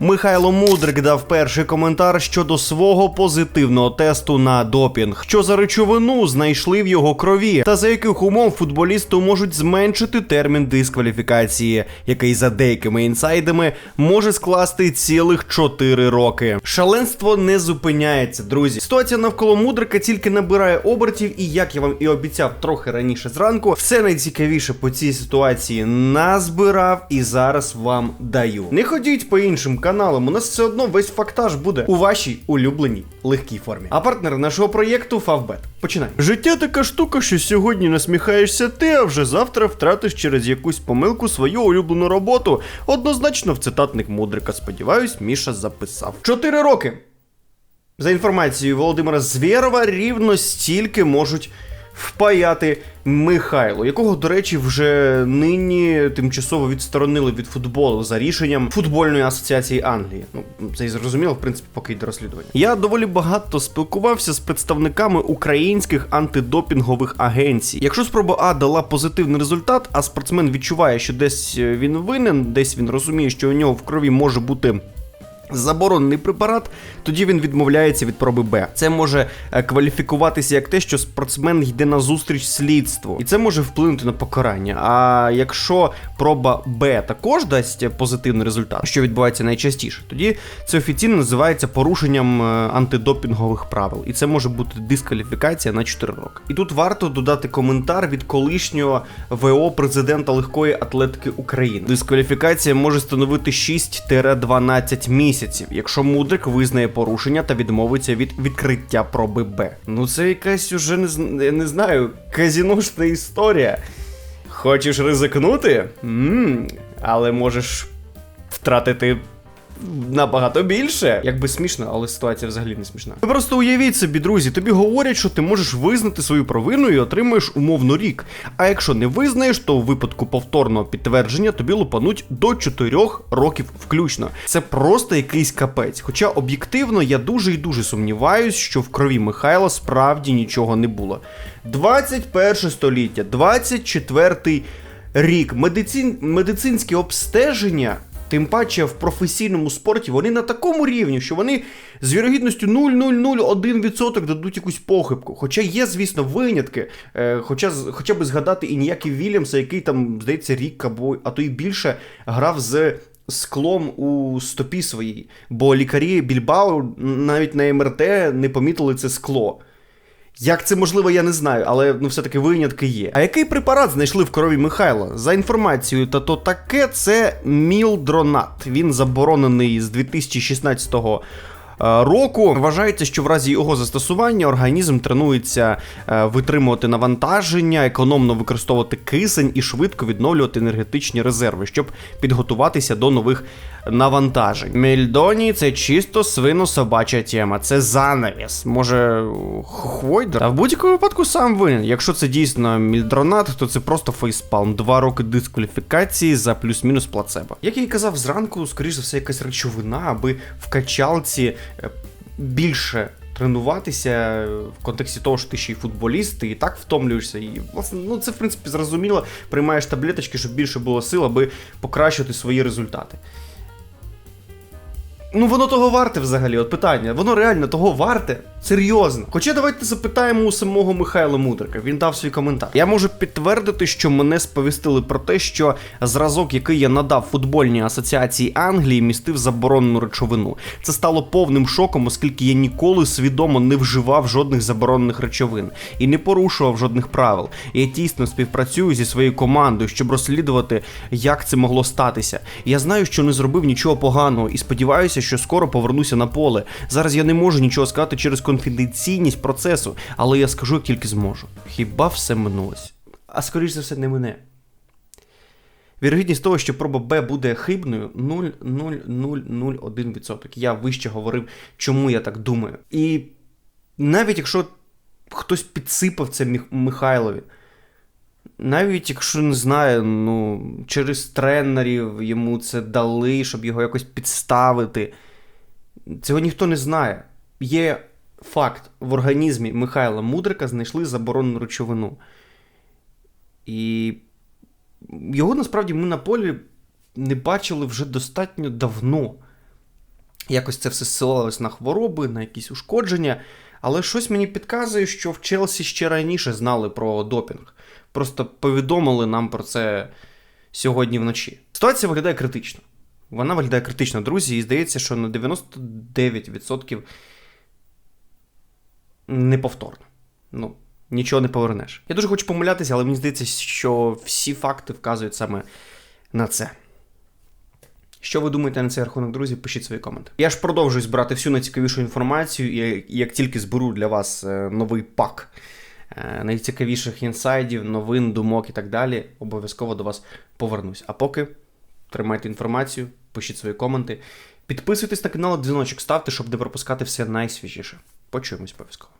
Михайло Мудрик дав перший коментар щодо свого позитивного тесту на допінг, що за речовину знайшли в його крові, та за яких умов футболісту можуть зменшити термін дискваліфікації, який за деякими інсайдами може скласти цілих 4 роки. Шаленство не зупиняється, друзі. Ситуація навколо Мудрика тільки набирає обертів, і як я вам і обіцяв трохи раніше зранку, все найцікавіше по цій ситуації назбирав і зараз вам даю. Не ходіть по іншим каналам, у нас все одно весь фактаж буде у вашій улюбленій легкій формі. А партнер нашого проєкту Favbet. Починай. Життя така штука, що сьогодні насміхаєшся ти, а вже завтра втратиш через якусь помилку свою улюблену роботу. Однозначно в цитатник Мудрика. Сподіваюсь, Міша записав. Чотири роки. За інформацією Володимира Звєрова, рівно стільки можуть впаяти Михайло, якого, до речі, вже нині тимчасово відсторонили від футболу за рішенням футбольної асоціації Англії. Ну це і зрозуміло, в принципі, поки йде розслідування. Я доволі багато спілкувався з представниками українських антидопінгових агенцій. Якщо спроба А дала позитивний результат, а спортсмен відчуває, що десь е, він винен, десь він розуміє, що у нього в крові може бути. Заборонений препарат, тоді він відмовляється від проби Б. Це може е, кваліфікуватися як те, що спортсмен йде на зустріч слідству, і це може вплинути на покарання. А якщо проба Б також дасть позитивний результат, що відбувається найчастіше, тоді це офіційно називається порушенням е, антидопінгових правил, і це може бути дискваліфікація на 4 роки. І тут варто додати коментар від колишнього ВО президента легкої атлетики України. Дискваліфікація може становити 6-12 місяців, якщо мудрик визнає порушення та відмовиться від відкриття проби Б. Ну це якась уже не, я не знаю, казіношна історія. Хочеш ризикнути? м але можеш втратити набагато більше. Якби смішно, але ситуація взагалі не смішна. Ви просто уявіть собі, друзі, тобі говорять, що ти можеш визнати свою провину і отримаєш умовно рік. А якщо не визнаєш, то у випадку повторного підтвердження тобі лупануть до 4 років включно. Це просто якийсь капець. Хоча об'єктивно я дуже і дуже сумніваюсь, що в крові Михайла справді нічого не було. 21 століття, 24 рік, медицин... медицинське обстеження. Тим паче в професійному спорті вони на такому рівні, що вони з вірогідністю 0,001% дадуть якусь похибку. Хоча є, звісно, винятки. Е, хоча, хоча б згадати і ніякий Вільямса, який там, здається, рік або а то й більше грав з склом у стопі своїй. Бо лікарі Більбао навіть на МРТ не помітили це скло. Як це можливо, я не знаю, але ну все-таки винятки є. А який препарат знайшли в крові Михайла? За інформацією, та то таке це мілдронат. Він заборонений з 2016 е, року. Вважається, що в разі його застосування організм тренується е, витримувати навантаження, економно використовувати кисень і швидко відновлювати енергетичні резерви, щоб підготуватися до нових навантажень. Мельдоні це чисто свино-собача тема. Це занавіс. Може, Хвойдер? А в будь-якому випадку сам винен. Якщо це дійсно мільдронат, то це просто фейспалм. Два роки дискваліфікації за плюс-мінус плацебо. Як я і казав зранку, скоріш за все, якась речовина, аби в качалці е, більше. Тренуватися в контексті того, що ти ще й футболіст, ти і так втомлюєшся. І власне, ну це в принципі зрозуміло. Приймаєш таблеточки, щоб більше було сил, аби покращити свої результати. Ну, воно того варте взагалі, от питання. Воно реально того варте? Серйозно. Хоча давайте запитаємо у самого Михайла Мудрика. Він дав свій коментар. Я можу підтвердити, що мене сповістили про те, що зразок, який я надав футбольній асоціації Англії, містив заборонену речовину. Це стало повним шоком, оскільки я ніколи свідомо не вживав жодних заборонених речовин і не порушував жодних правил. Я тісно співпрацюю зі своєю командою, щоб розслідувати, як це могло статися. Я знаю, що не зробив нічого поганого і сподіваюся, що скоро повернуся на поле. Зараз я не можу нічого сказати через конфіденційність процесу, але я скажу, як тільки зможу. Хіба все минулось? А скоріш за все, не мене. Вірогідність того, що проба Б буде хибною 0,0001%. Я вище говорив, чому я так думаю. І навіть якщо хтось підсипав це Михайлові, навіть якщо не знаю, ну, через тренерів йому це дали, щоб його якось підставити. Цього ніхто не знає. Є факт: в організмі Михайла Мудрика знайшли заборонену речовину. І його насправді ми на полі не бачили вже достатньо давно. Якось це все ссилалось на хвороби, на якісь ушкодження. Але щось мені підказує, що в Челсі ще раніше знали про допінг. Просто повідомили нам про це сьогодні вночі. Ситуація виглядає критично. Вона виглядає критично, друзі, і здається, що на 99% неповторно. Ну, нічого не повернеш. Я дуже хочу помилятися, але мені здається, що всі факти вказують саме на це. Що ви думаєте на цей рахунок, друзі? Пишіть свої коменти. Я ж продовжую збирати всю найцікавішу інформацію, і як тільки зберу для вас е, новий пак е, найцікавіших інсайдів, новин, думок і так далі, обов'язково до вас повернусь. А поки тримайте інформацію, пишіть свої коменти, підписуйтесь на канал, дзвіночок ставте, щоб не пропускати все найсвіжіше. Почуємось обов'язково.